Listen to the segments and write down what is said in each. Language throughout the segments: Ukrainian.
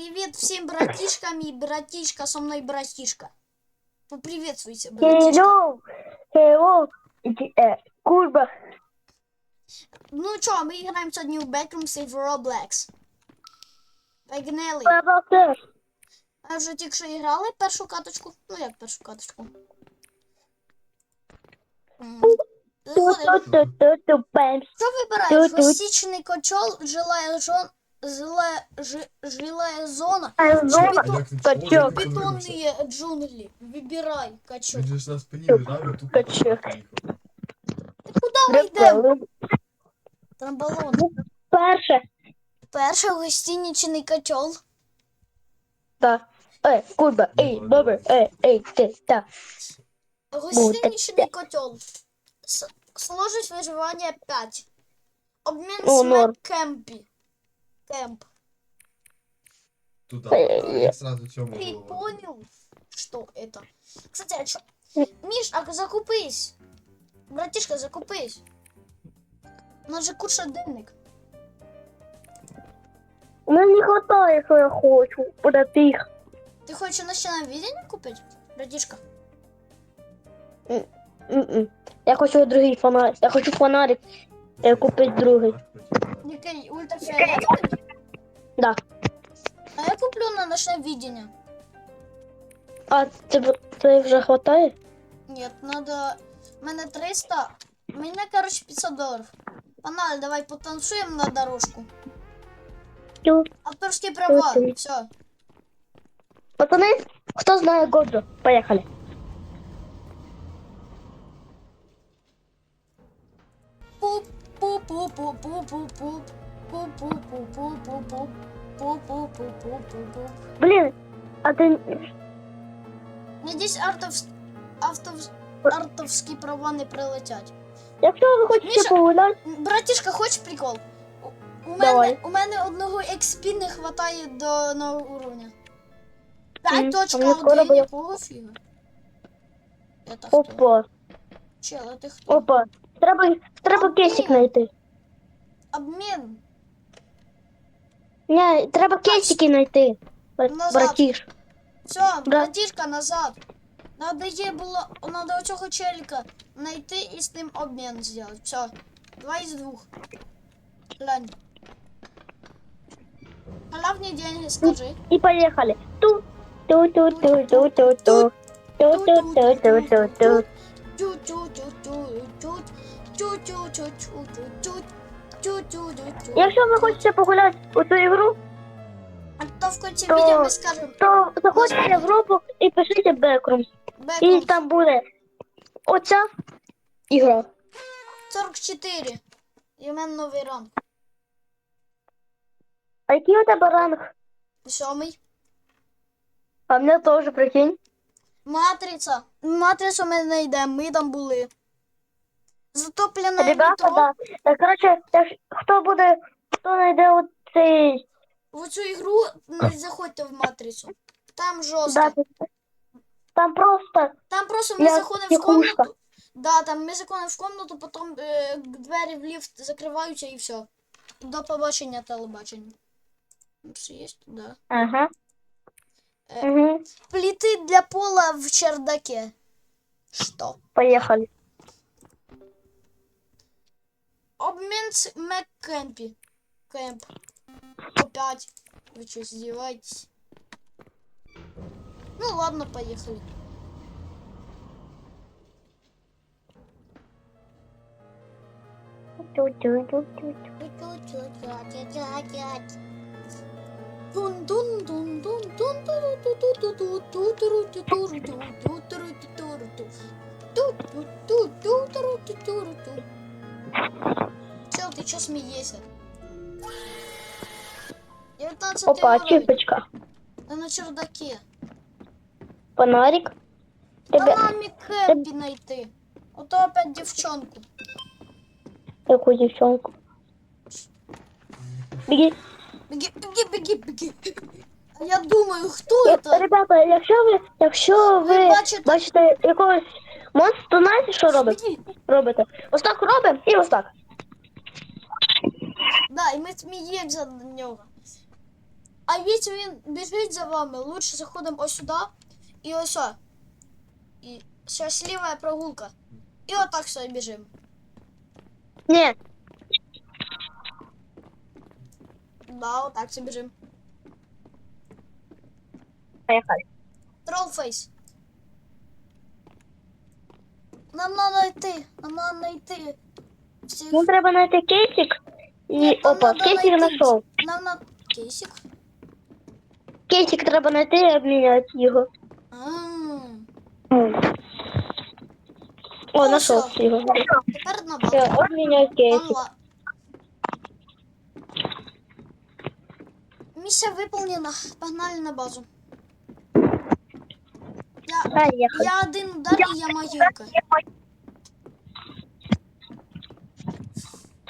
Привет всем братишкам и братишка со мной братишка. Поприветствуйте, братишка. Hello, hello, е, Курба. Ну чё, мы играем сегодня в Backrooms в Roblox. Погнали. Теж. Вже тільки що грали першу каточку. Ну як першу каточку? М, Заходимо. Що вибираєш? Розсічений кочол, жилая жон, зле, жи, жилая зона, А зона, Бетон- качок. бетонные джунгли. Вибирай, качок. Він же ж на спині лежав, і тупо Качок. поїхав. Куди ми йдемо? Приколи. Трамбалон. Перше. Перший гостиничний котел. Так. Е, Курба, ей, добре, е, ей, ти, так. Гостиничний котел. С- Сложность выживания 5. Обмен О, норм. смек кемпі. Кемп. Туди. Е, А е. я сразу цьому Ты голову. понял, что это? Кстати, а чё? Миш, а закупись. Братишка, закупись. У нас же куча денег. Мені не хватає, що я хочу. Буде тих. Ты хочешь ночное видение купить, братишка? М-м. Я хочу другий фонарик. Я хочу фонарик е, купити другий. Никакой ультрафиолетовый? Да. А я куплю на ночное видение. А тебе це вже хватає? Нет, надо... У мене 300. У меня, короче, 500 долларов. Погнали, давай потанцуем на дорожку. Тю. Авторские права, Окей. все. Пацани, хто знає Годжо? Поїхали. Пуп, пуп, пуп, пуп, пуп, пуп, пуп. Пуп, пуп, пуп, пуп, пуп, пуп. Пуп, пуп, пуп, пуп, пуп, пуп. Блін, а ти Надіюсь, артов... артовські права не прилетять. Якщо ви хочете Міша- погуляти, Братішка, хочеш прикол? У- мене, у мене одного XP не хватає до нового уровня. Мгм, 5.1, а мені опа, Чел, а ти хто? опа. Треба, треба Окей. кейсик знайти. Обмін. Ні, треба кейсики знайти. бра- Назад. Братіш. Все, Да. братішка, назад. Надо є було, надо оцього челика знайти і з ним обмін зробити. Все. Два із двох. Глянь. Халявні деньги, скажи. І поїхали. Ту, ту, ту, ту, Якщо ви хочете погуляти у цю ігру, А то в кінці То- відео ми скажемо то заходьте в групу і пишіть Backrooms. І Беком там буде оця ігра. 44. І в мене новий ранг. А який у тебе ранг? Сьомий. А мене теж прикинь. Матриця. Матрицю ми не йдемо, ми там були. Затоплене Ребята, метро. да. Е, Коротше, хто буде, хто знайде оцей В цю ігру не заходьте в матрицю. Там жорстко. да, там просто Там просто ми Я заходимо в психушка. комнату. Да, там ми заходимо в комнату, потім е, двері в ліфт закриваються і все. До побачення телебачення. Все є? Да. Ага. Е. Угу. Плиты для пола в чердаке. Что? Поїхали. Обмен с Маккэмпи. Кэмп. Опять. Вы что, издеваетесь? Ну ладно, поехали. Тю-тю-тю-тю. чё смеешься? 19 Опа, уровень. чіпочка. Да на чердаке. Фонарик. Да Тебе нам и Кэмпи найти. А то опять девчонку. яку дівчонку. Біги. Беги, беги, беги, беги. А я думаю, кто Я- это? Ребята, якщо ви, якщо Ви ви бачите- бачите якогось монстра, то знаєте, що робите? Беги. робите? Ось так робимо і ось так. Да, і ми сміємося на нього. А якщо він біжить за вами, лучше заходимо ось сюди і ось. о. І ліва прогулка. І отак собі біжимо. Ні, Да, отак собі біжимо. поїхали. Тролфейс. Нам надо йти. Нам надо йти. Всіх. Ну треба знайти кейсик. І Ні, там опа, надо кейсик знайшов. Нам на кейсик. Кейсик треба знайти і обміняти його. А, О, знайшов його. Тепер на. Все, обміняй Там кейсик. Миссия выполнена. Погнали на базу. Я, Поїхали. я один удар і я могилка. Найдем, найдем, найдем. На там. Я вижу. Поїхали. Пацани. Ту-ту-ту-ту-бум. Ой-ой. Мені кажуть, що це стра- кажуть,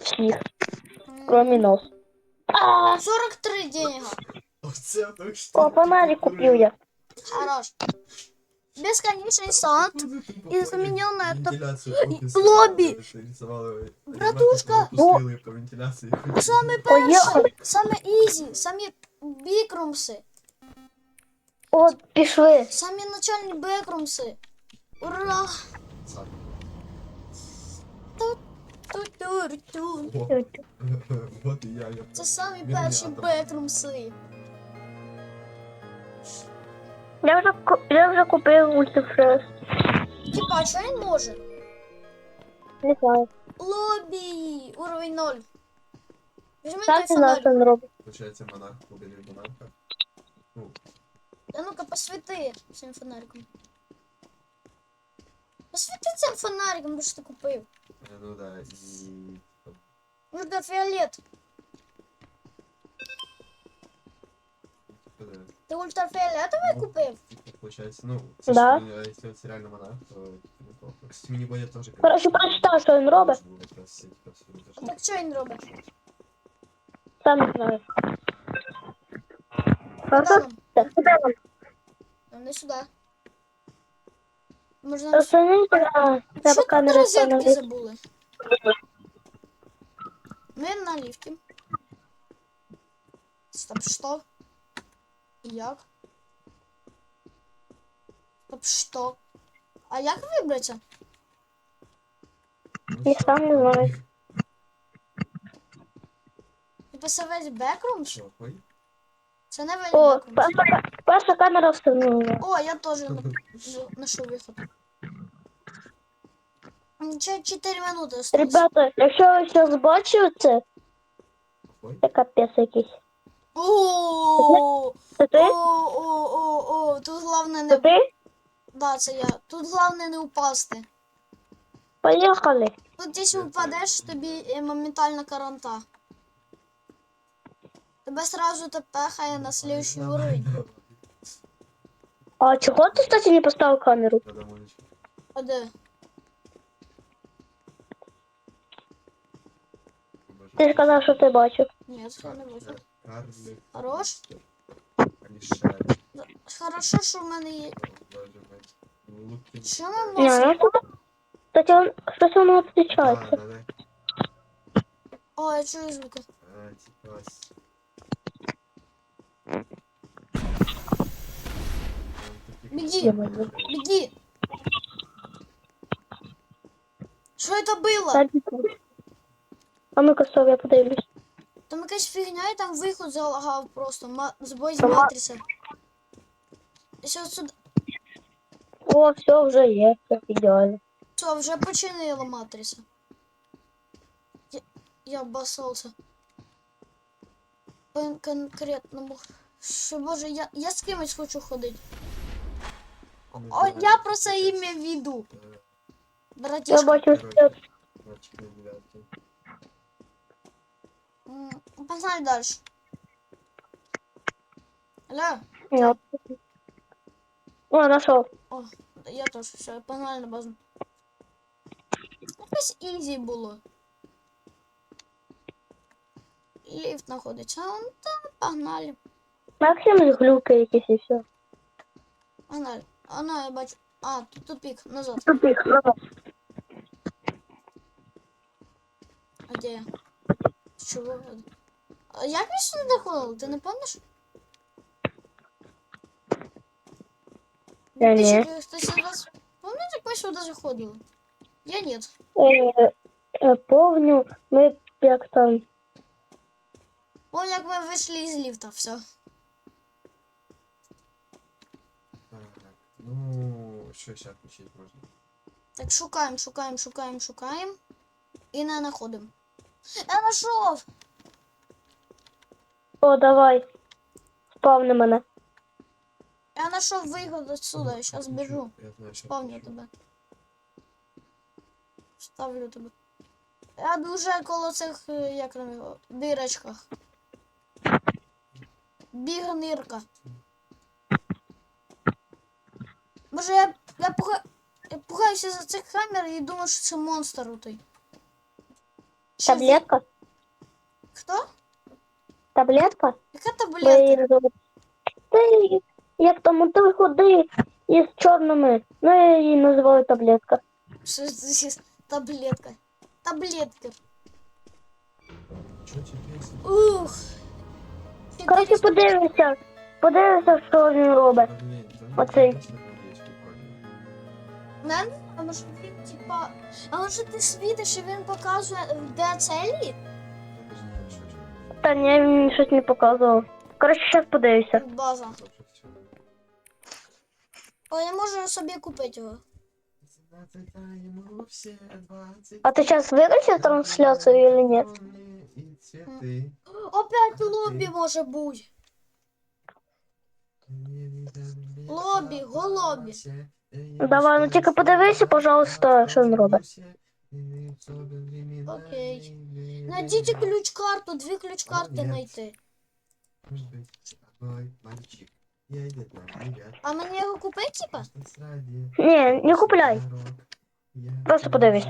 всіх, кроме нас. А, 43 денега. Оце так що. о, фонарик купив я. Хорош. Бесконечный сад. И заменил на это Вентиляцію лобби. Братушка. Запустили по вентиляції. Саме Поїхали. перше, саме ізі, самі бікрумси, О, пішли. самі начальні бекрумси. Ура! Ту-ту-ру-ту. От і я. я Це самі Мініматор. перші бекрумси. Я вже, ку- я вже купив мультифрес. Типа, що він може? Не знаю. Лобі! Уровень 0. Візьми Сам той не знаю, що він робить. Получається, монарх победив монарха. Ну, А ну-ка посвіти цим фонариком. Посвіти цим фонариком, бо ж ти купив. е, ну да, і... Ультрафіолет. Типу, да. Ти ультрафіолетовий Ну. купив? Типа, получается, ну, це Да. ж, е, якщо це реально монарх, то типу, неплохо. Кстати, мені буде теж. Коротше, прочитав, що він робить. Можна було якраз сидіти, якраз сюди А теж. так що він робить? Сам не знаю. Куди Хорошо? нам? Так, куди нам? Нам не сюди. Можна... Оцінити, а, Що треба тут камеру розетки забули? Ми на ліфті. Стоп, що? І Як? Стоп, що? А як вибратися? Я сам не знаю. Типа це весь бекрумс? Це не О, перша, перша камера встановлена. О, я теж знайшов виход. Ще 4 минути осталось. Ребята, якщо ви щось бачили це, це капець якийсь. О, Це ти? о, о, о, о, тут головне Це не... ти? Да, це я. Тут головне не упасти. Поїхали. Тут якщо впадеш, тобі е, моментально каранта. Тебе сразу тепехає на слідчий уровень. А чого ти, кстати, не поставив камеру? Надо монечку. А де? Ти ж казав, що ти бачив. Ні, я не бачу. Карлик. Хорош? Алішер. Хорошо, що в мене є. Боже мой. Ну, Луки. Що ми Ні, можемо? ну що? Кстати, он, щось воно Да, відрізняється. да, да. О, я чую звуки. А, типа... с- Он таких- Беги. Беги. Що це було? Кстати, А ну-ка, стоп, я подивлюсь. Там якась фігня і там виход залагав просто. Ма... Збой з Ага. матриці. Все сюди. О, все, вже є, все ідеально. Все, вже починила матриця. Я, я обоссался. По конкретному. Що, боже, я, я з кимось хочу ходити. О, я про це ім'я віду. е, Братішка. Погнали далі. Алло, Я... О, нашел. о, я теж, все, погнали на базу. Якось ізі було. Ліфт знаходиться, а он там, погнали. Максим глюки якісь і все. Погнали. А на, я бачу. А, тут тупик, назад. Тупик, назад. А де я? Чого? А як ми сюди доходили? Ти не пам'ятаєш? Я ні. Підписчики, Хтось із вас пам'ятаєте, як ми сюди заходили? Я ні. Е, е, Помню, ми як там. Помню, як ми вийшли із ліфта, все. Так, ну, що ще включити можна? Так шукаємо, шукаємо, шукаємо, шукаємо. І не знаходимо. Я знайшов! О, давай. Спавни мене. Я знайшов виход отсюда, я зараз біжу. Я знаю, що Спавню включу. тебе. Ставлю тебе. Я дуже коло цих, е, як там його, дирочках. Бігнирка. Боже, я, я, пуга... я пугаюся за цих камер і думаю, що це монстр отой. Чи Таблетка? ви- Хто? Таблетка? Яка Бо таблетка? її називають. Ти, як там ти ходи із чорними. Ну, я її називаю таблетка. Що це за таблетка? Таблетка. Чого ці пісні? Ух. Коротше, подивися. Подивися, що він робить. Оцей. точно буде, прикольно. Не, а може він, типа. А може ти світиш і він показує, де целі? Та ні, він щось не показував. Коротше, зараз подивися. База. О, я можу собі купити його. 17 йому всі 20. А ти зараз виключив трансляцію чи ні? І цвіти. Опять лобі може бути. Лобі, голобі. Давай, ну тільки подивися, пожалуйста, що він робить. Окей. Найдіть ключ-карту, дві ключ-карти знайти. А мені його купити, типа? Ні, не купляй. Просто подивись,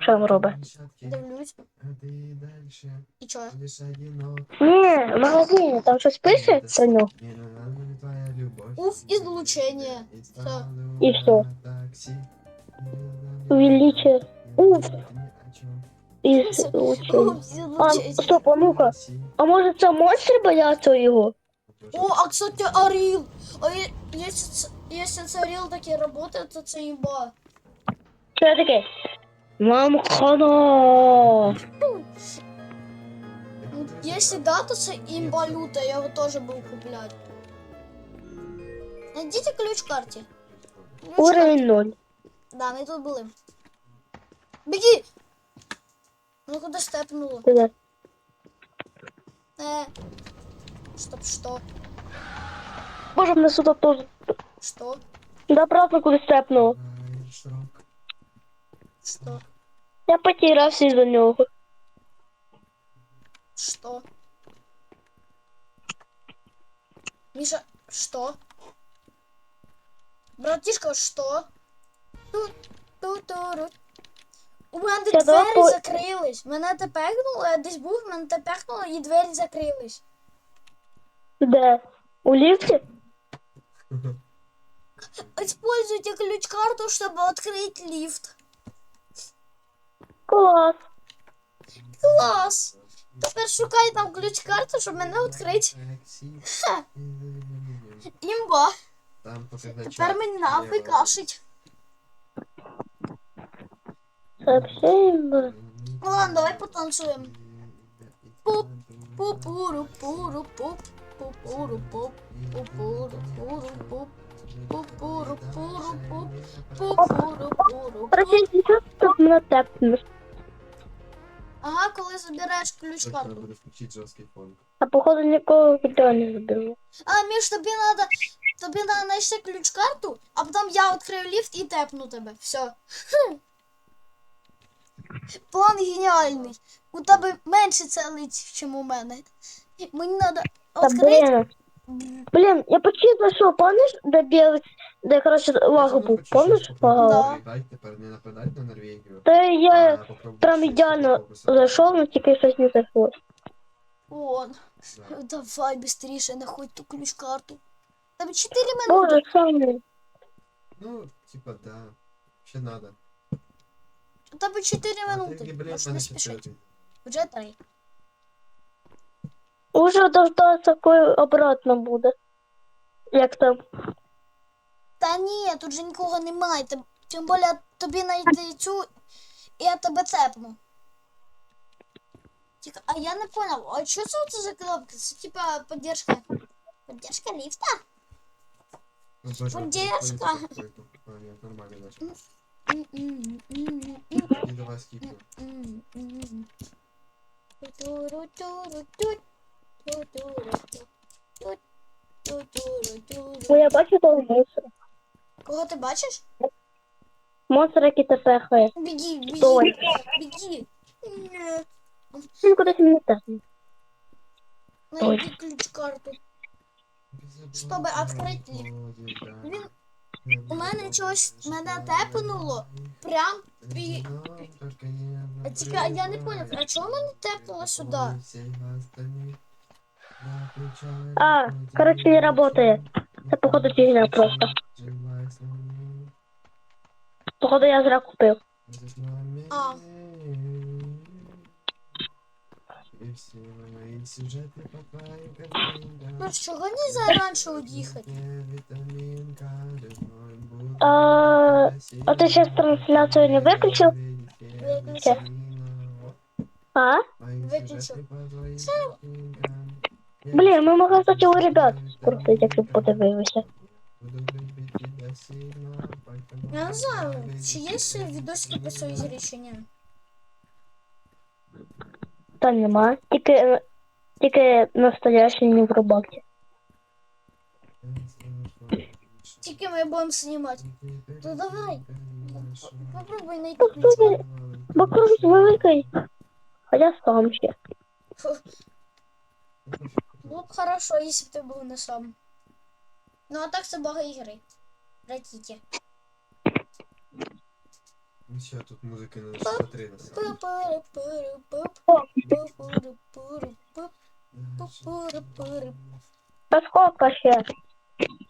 що він робить. Дивлюсь. А ты дальше І чо? будешь одинок. Ні, в магазині, там щось пише про нього. Мне нужна твоя любовь. Уф, излучение. И Всё. стала И всё. такси. Увеличить. Уф. Ни о чём. Із Уф, очей. А, излучення. стоп, а ну-ка. А може це монстри бояться його? О, а кстати, Орел. А е- если, ц- если це Орел таки работает, то це їба. Що таке? Мам хана. Если да, то це імба люта, я його теж буду купляти. Найдіть ключ карті. Ключ карті. Уровень 0. Да, ми тут були. Беги! Ну куди степнуло? Де? Э. Стоп, что? Боже, мене сюди теж. Что? Да, обратно куди степнуло. Что? Я потерявся із-за нього. Что? Миша, что? Братишка, что? Тут, тут, тут. У мене Я двері допо- закрились. Мене тепехнуло, я десь був, мене тепехнуло і двері закрились. Де? У ліфті? Используйте ключ-карту, чтобы открыть лифт. Клас. Клас! Тепер шукай там ключ-карту, щоб мене відкрити. Ха, імба. Там Тепер мені нахуй кашить. Ладно, давай потанцуємо. Пуп, Пупуру, пуру, пуп, пупуру, пуп, пупуру, пуру, пуп, пупуру, пуру, пуп, пупуру, пуру. Короче, що тут тепнеш? Ага, коли забираєш Надо ключ-карту. буде включити жорсткий фон. А походу нікого відео не заберу. А, Міш, тобі надо, тобі надо знайти ключ-карту, а потім я відкрию ліфт і тепну тебе. Все. План геніальний. У тебе менше целить, ніж у мене. Мені треба Та відкрити. блін. Блін, я почти знайшов, помниш, де білий, де, коротше, лаго був, помниш? Да. Тепер не нападать на Норвегію. Та я а прям ідеально зайшов, але тільки щось не зайшло. Вон. Да. Давай быстріше, находь ту ключ-карту. Там 4 минути. Боже, саме. Ну, типа, да. Ще надо. Тебе 4 А ти, минути. блін, Можеш мене не ще спішити. Вже 3. Уже дождатися, коли обратно буде. Як там? Та ні, тут же нікого немає. Тим, тим більше тобі знайти цю, і я тебе цепну. Тільки, а я не понял, а що це, це за кнопки? Це типа поддержка. Поддержка ліфта? Поддержка. давай. Ту-ту-ру-ту-ру. Бо я бачу того монстра. Кого ти бачиш? Монстр, який те пехає. Біги, біги, Стой. біги. Ні. Він кудись мені тесне. Найди ключ-карту. Чтобы открыть лифт. Блін, у мене чогось мене тепнуло прям пі... А тільки я не поняв, а чого мене тепнуло сюди? А, короче, не работает. Це, походу, фігня просто. Походу, я зря купив. А. И все мои сюжеты попали в картинку. Ну чого нельзя раніше уїхати? А, а ты сейчас трансляцию не выключил? Выключил. А? Выключил. Блін, ми могли, кстати, у ребят спросити, якщо б подивилися. Я не знаю, чи є ще відосики по грі чи. Та нема. Тільки, тільки настоящий не в Робоксі. Тільки ми будемо знімати. Ну давай. Попробуй Ну, ключ. слухай, Бо круг великий. А я сам ще. Було б хорошо, якщо б ти був не сам. Ну а так це бага ігри. Ну все, тут музыка на смотри на самом. Пу-пу-ру-пу-ру. Та сколько ще?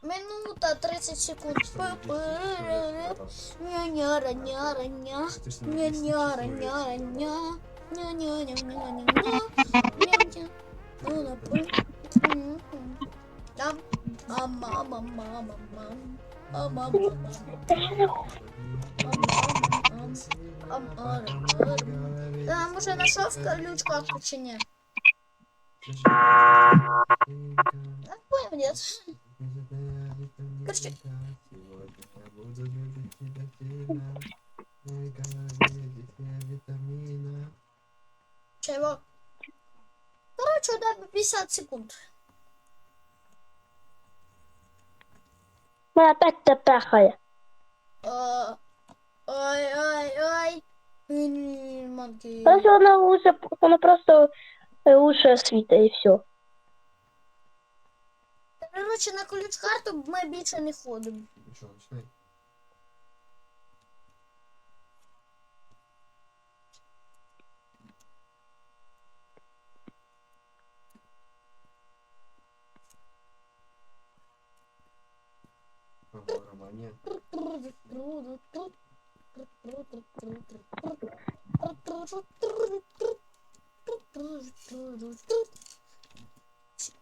Минута 30 секунд. Пу-пу-ру-ру. Ня-ня-ра-ня-ра-ня. Ня-ня-ра-ня-ра-ня. Ня-ня-ня-ня-ня-ня. Ня-ня. Ну-ну-пу. М-м. Там. Та, може знайшов ключ карту чи ні? Короче. Чего? Короче, тебе 50 секунд. Мене опять те Ой, ой, ой. М, Манки. Просто она лучше, она просто е, лучше світа і все. Короче, на ключ карту ми більше не ходимо. Ну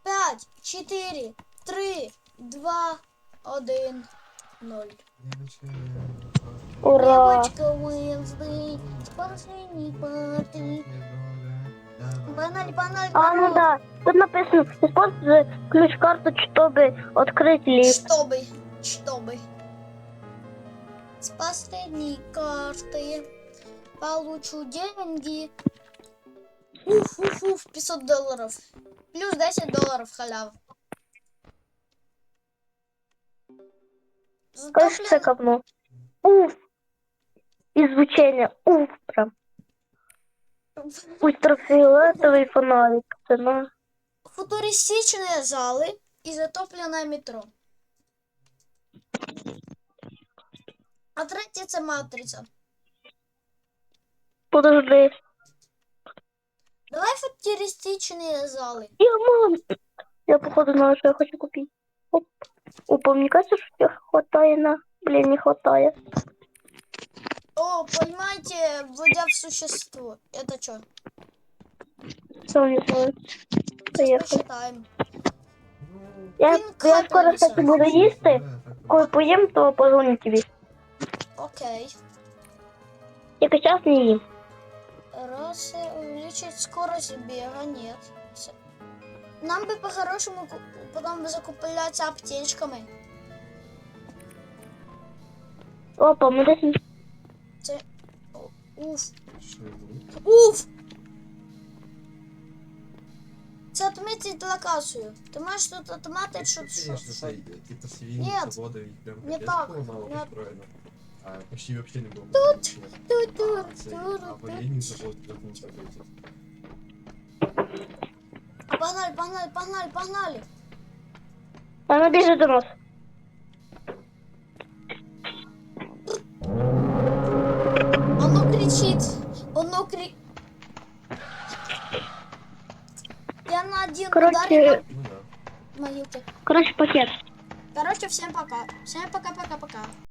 Пять, четыре, три, два, один, ноль. Ура! Девочка Уэнсдей, с последней парты. Погнали, погнали, А, ну да. Тут написано, используй ключ-карту, чтобы открыть лифт. Чтобы, чтобы С последней карты получу деньги. Уф, уф, уф, 500 долларов. Плюс 10 долларов халява. Зато, Кажется, це блин, говно. Уф! І звучання, уф, прям. Ультрафіолетовий фонарик. Це на... футуристичні зали. и затоплене метро. А третє це матриця. Подожди. Давай футуристичні зали. Я мам. Я походу знаю, что я хочу купить. Оп. Опа, мне кажется, что тебе хватает на... Блин, не хватает. О, поймайте, вводя в существо. Это что? Сам не знаю. Поехали. Посчитаем. Ну, Я, Він я капельниця. скоро, кстати, буду їсти. да, так, Коли поїм, то позвоню тобі. Окей. Тільки час не їм. Раз э, увеличить скорость бега, нет. С- Нам бы по-хорошему ку- потом бы закупляться аптечками. Опа, ми десь... О, Уф. Що йому? Уф! Це отметить локацію. Ти маєш тут отметити, що... що, Конечно, що... це типа свиньи, Нет, заводы, и прям не капец так, было мало не- построено. А почти вообще не было. Тут, А, тут, цей, тут, а тут. военный завод вернулся опять. А погнали, погнали, погнали, погнали. Вона біжить до нас. Оно кричит. Оно кри... Я на один Короче, удар Ну коротше, пакет. Короче, всем пока. Всем пока-пока-пока.